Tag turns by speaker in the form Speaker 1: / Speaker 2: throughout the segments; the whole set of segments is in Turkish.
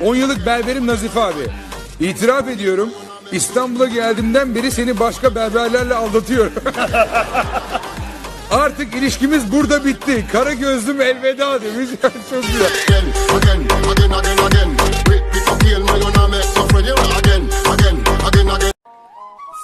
Speaker 1: 10 yıllık berberim Nazife abi. İtiraf ediyorum. İstanbul'a geldiğimden beri seni başka berberlerle aldatıyorum. Artık ilişkimiz burada bitti. Kara gözlüm elveda demiş. Çok güzel.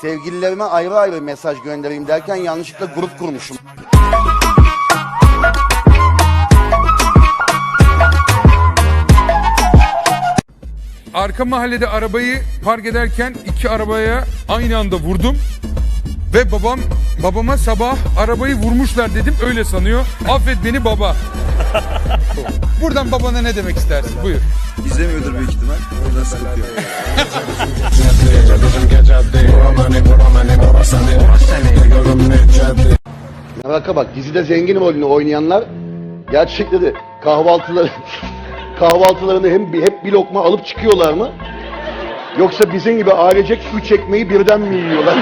Speaker 2: Sevgililerime ayrı ayrı mesaj göndereyim derken yanlışlıkla grup kurmuşum.
Speaker 1: Arka mahallede arabayı park ederken iki arabaya aynı anda vurdum. Ve babam babama sabah arabayı vurmuşlar dedim öyle sanıyor. Affet beni baba. Buradan babana ne demek istersin? Buyur.
Speaker 3: İzlemiyordur büyük ihtimal. Oradan sıkıntı yok.
Speaker 2: Baka bak dizide zengin rolünü oynayanlar gerçekte de kahvaltıları kahvaltılarını hem hep bir lokma alıp çıkıyorlar mı? Yoksa bizim gibi ailecek üç ekmeği birden mi yiyorlar?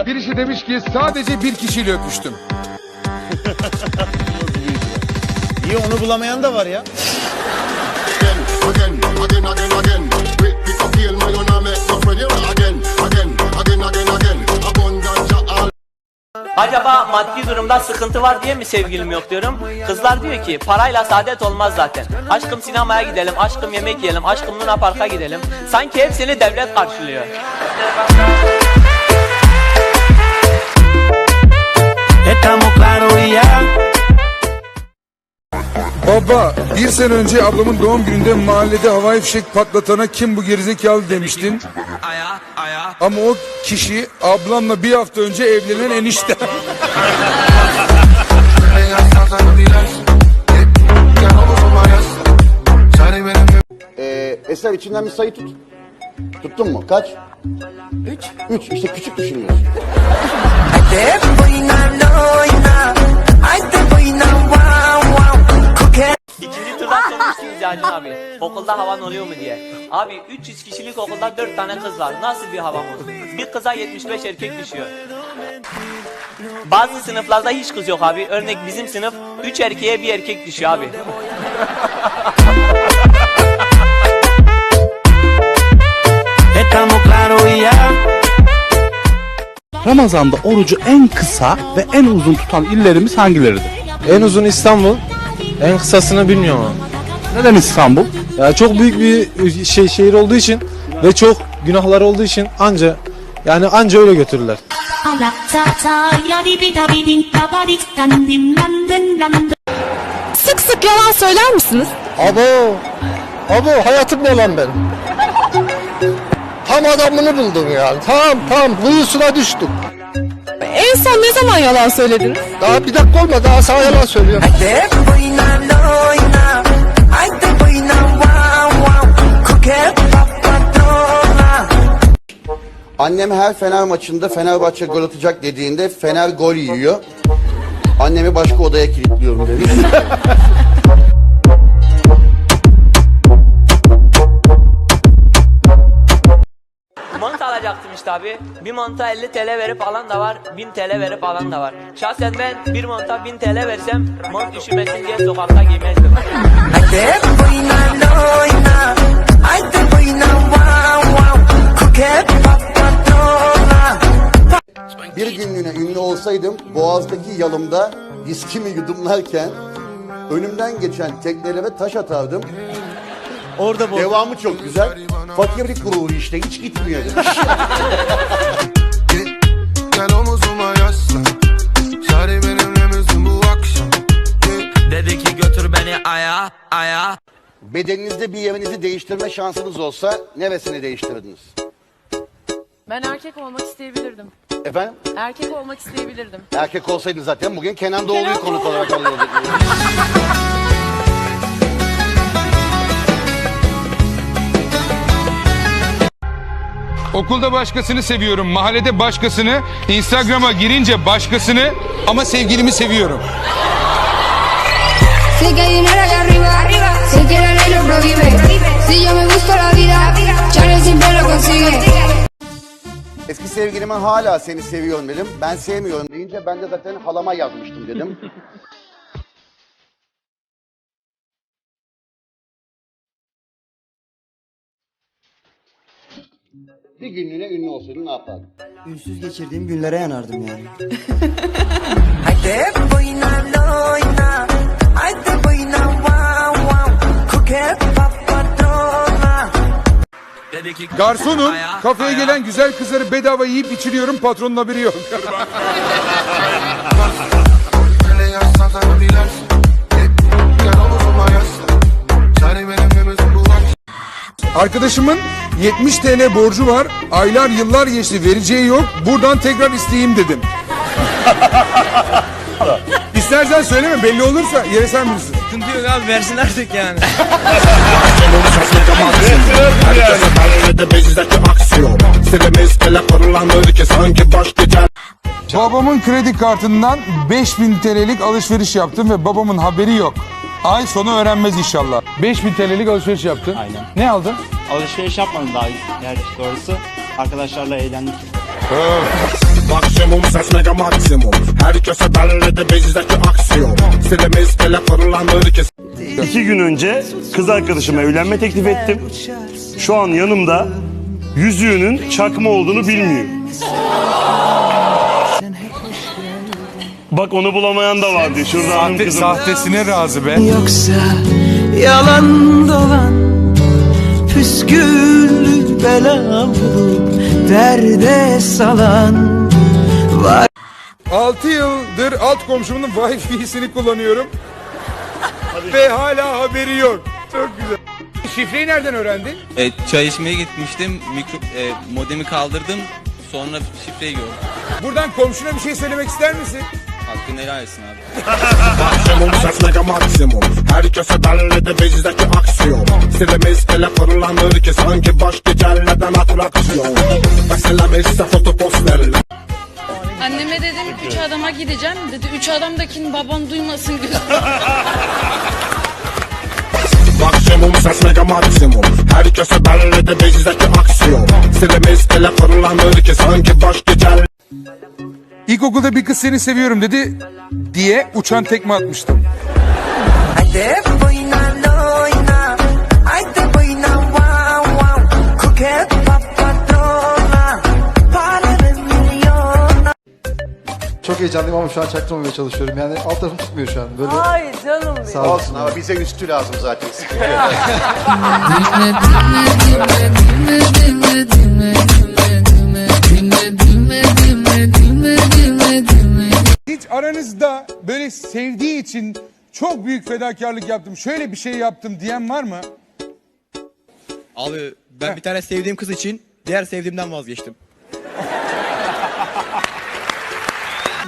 Speaker 4: Oh.
Speaker 1: Birisi demiş ki sadece bir kişiyle öpüştüm.
Speaker 5: İyi onu bulamayan da var ya.
Speaker 6: Acaba maddi durumda sıkıntı var diye mi sevgilim yok diyorum. Kızlar diyor ki parayla saadet olmaz zaten. Aşkım sinemaya gidelim, aşkım yemek yiyelim, aşkım Luna Park'a gidelim. Sanki hepsini devlet karşılıyor.
Speaker 1: Baba bir sene önce ablamın doğum gününde mahallede havai fişek patlatana kim bu gerizekalı demiştin. Ama o kişi ablamla bir hafta önce evlenen enişte.
Speaker 2: Ee, Eser içinden bir sayı tut. Tuttun mu? Kaç? Üç. Üç. İşte küçük düşünüyorsun.
Speaker 6: Sormuştunuz ya Acun abi. Okulda havan oluyor mu diye. Abi 300 kişilik okulda 4 tane kız var. Nasıl bir havam olsun? Bir kıza 75 erkek düşüyor. Bazı sınıflarda hiç kız yok abi. Örnek bizim sınıf 3 erkeğe bir erkek düşüyor abi.
Speaker 7: Ramazan'da orucu en kısa ve en uzun tutan illerimiz hangileridir?
Speaker 8: En uzun İstanbul. En kısasını bilmiyorum.
Speaker 7: Neden İstanbul?
Speaker 8: Ya çok büyük bir şey şehir olduğu için ve çok günahlar olduğu için anca yani anca öyle götürürler.
Speaker 9: Sık sık yalan söyler misiniz?
Speaker 5: Abo. Abo hayatımda olan ben. Tam adamını buldum yani. Tam tam kuyusuna düştüm.
Speaker 9: En son ne zaman yalan söylediniz?
Speaker 5: Daha bir dakika olmadı daha sana yalan söylüyor.
Speaker 2: Annem her Fener maçında Fenerbahçe gol atacak dediğinde Fener gol yiyor. Annemi başka odaya kilitliyorum dedi.
Speaker 6: Mont alacaktım işte abi. Bir monta 50 TL verip alan da var, 1000 TL verip alan da var. Şahsen ben bir monta 1000 TL versem mont üşümesin diye sokakta giymezdim.
Speaker 2: Bir günlüğüne ünlü olsaydım Boğaz'daki yalımda viskimi yudumlarken önümden geçen teknelere taş atardım.
Speaker 5: Orada bu.
Speaker 2: Devamı çok güzel. Fakirlik gururu işte hiç gitmiyor demiş.
Speaker 10: Gel omuzuma yaslan. Şari benimle misin bu akşam?
Speaker 4: Dedi ki götür beni aya aya.
Speaker 2: Bedeninizde bir yerinizi değiştirme şansınız olsa neresini değiştirirdiniz?
Speaker 9: Ben erkek olmak isteyebilirdim.
Speaker 2: Efendim?
Speaker 9: Erkek olmak isteyebilirdim.
Speaker 2: Erkek olsaydın zaten bugün Kenan Doğulu'yu
Speaker 9: Kenan
Speaker 2: konuk
Speaker 9: Doğulu.
Speaker 2: olarak alıyorduk.
Speaker 1: Okulda başkasını seviyorum, mahallede başkasını, Instagram'a girince başkasını ama sevgilimi seviyorum.
Speaker 11: Sé que hay dinero allá arriba, sé que la ley lo prohíbe. Si yo me busco la vida, Chale siempre lo consigue.
Speaker 2: Eski sevgilime hala seni seviyorum dedim. Ben sevmiyorum deyince ben de zaten halama yazmıştım dedim. Bir günlüğüne ünlü olsaydın ne yapardın?
Speaker 4: Ünsüz geçirdiğim günlere yanardım yani.
Speaker 1: Garsonum, kafeye gelen güzel kızları bedava yiyip içiriyorum, patronun haberi yok. Arkadaşımın 70 TL borcu var. Aylar yıllar geçti vereceği yok. Buradan tekrar isteyeyim dedim. İstersen söyleme belli olursa yere sen bilirsin.
Speaker 4: Sıkıntı yok abi versin artık yani.
Speaker 1: Babamın kredi kartından 5000 TL'lik alışveriş yaptım ve babamın haberi yok. Ay sonu öğrenmez inşallah. 5000 TL'lik alışveriş yaptın.
Speaker 7: Aynen.
Speaker 1: Ne aldın?
Speaker 7: Alışveriş yapmadım daha gerçi doğrusu. Arkadaşlarla eğlendik.
Speaker 10: Maksimum ses mega maksimum Herkese belli de bizdeki aksiyon Silimiz telefonlanır ki
Speaker 8: İki gün önce kız arkadaşıma evlenme teklif ettim. Şu an yanımda yüzüğünün çakma olduğunu bilmiyor. Bak onu bulamayan da vardı. Şurada hanım kızım.
Speaker 1: sahtesine razı be.
Speaker 4: Yoksa yalan dolan Püsküllü bela bulup derde salan
Speaker 1: 6 yıldır alt komşumun Wi-Fi'sini kullanıyorum. Ve hala haberi yok. Çok güzel. Şifreyi nereden öğrendin?
Speaker 3: E, çay içmeye gitmiştim. Mikro, e, modemi kaldırdım. Sonra şifreyi gördüm.
Speaker 1: Buradan komşuna bir şey söylemek ister misin?
Speaker 3: Hakkını helal etsin abi.
Speaker 10: Maksimum mega maksimum Herkese belli de bizdeki aksiyon Silimiz telefonlanır ki sanki baş geceleden atraksiyon Mesela ise fotoposterler
Speaker 9: Anneme dedim üç adama gideceğim. Dedi üç adamdakini babam duymasın gözüm.
Speaker 10: Maksimum ses mega maksimum Herkese belli de bizdeki aksiyon Silimiz telefonlanır ki sanki baş gecel
Speaker 1: İlkokulda bir kız seni seviyorum dedi diye uçan tekme atmıştım.
Speaker 8: Çok heyecanlıyım ama şu an çaktırmamaya çalışıyorum. Yani alt tarafım tutmuyor şu an. Böyle
Speaker 9: Ay canım benim.
Speaker 8: sağ ol.
Speaker 2: Olsun ama bize üstü lazım zaten.
Speaker 1: Aranızda böyle sevdiği için çok büyük fedakarlık yaptım, şöyle bir şey yaptım diyen var mı?
Speaker 7: Abi ben bir tane sevdiğim kız için diğer sevdiğimden vazgeçtim.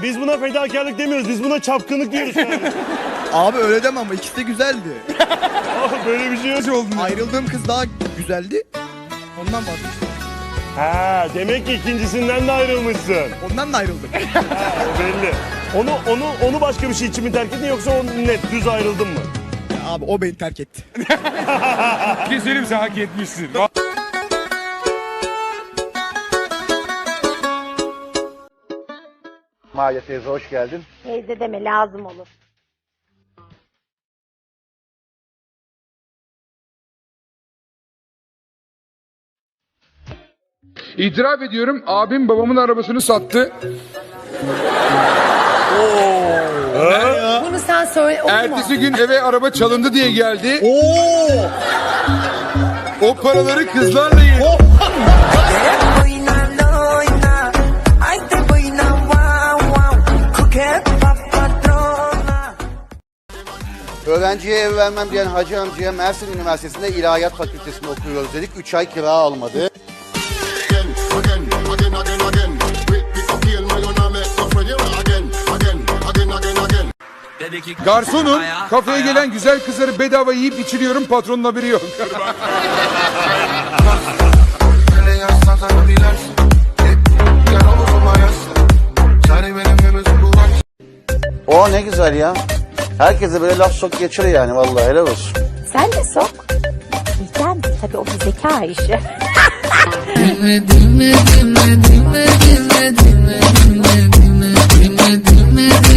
Speaker 8: Biz buna fedakarlık demiyoruz. Biz buna çapkınlık diyoruz. yani.
Speaker 7: Abi öyle deme ama ikisi de güzeldi.
Speaker 8: Böyle bir şey yok.
Speaker 1: Nasıl oldu?
Speaker 7: Ayrıldığım kız daha güzeldi. Ondan vazgeçtim.
Speaker 8: Ha, demek ki ikincisinden de ayrılmışsın.
Speaker 7: Ondan da ayrıldım.
Speaker 8: O belli. Onu onu onu başka bir şey için mi terk ettin yoksa o net düz ayrıldın mı?
Speaker 7: Abi o beni terk etti.
Speaker 1: Keselim sen hak etmişsin.
Speaker 2: Maya teyze hoş geldin.
Speaker 9: Teyze deme lazım olur.
Speaker 1: İtiraf ediyorum abim babamın arabasını sattı.
Speaker 9: Bunu sen söyle
Speaker 1: Ertesi gün eve araba çalındı diye geldi. O paraları kızlarla yedi.
Speaker 2: Öğrenciye ev vermem diyen Hacı amcaya Mersin Üniversitesi'nde İlahiyat Fakültesi'nde okuyoruz dedik. 3 ay kira almadı.
Speaker 10: Again
Speaker 1: Garsonum, kafeye gelen güzel kızları bedava yiyip içiriyorum, patronun haberi yok.
Speaker 2: O ne güzel ya. Herkese böyle laf sok geçir yani vallahi helal olsun.
Speaker 9: Sen de sok. Diyeceğim tabii o bir zeka işi.
Speaker 11: dime, dime, dime, dime, dime, dime, dime, dime.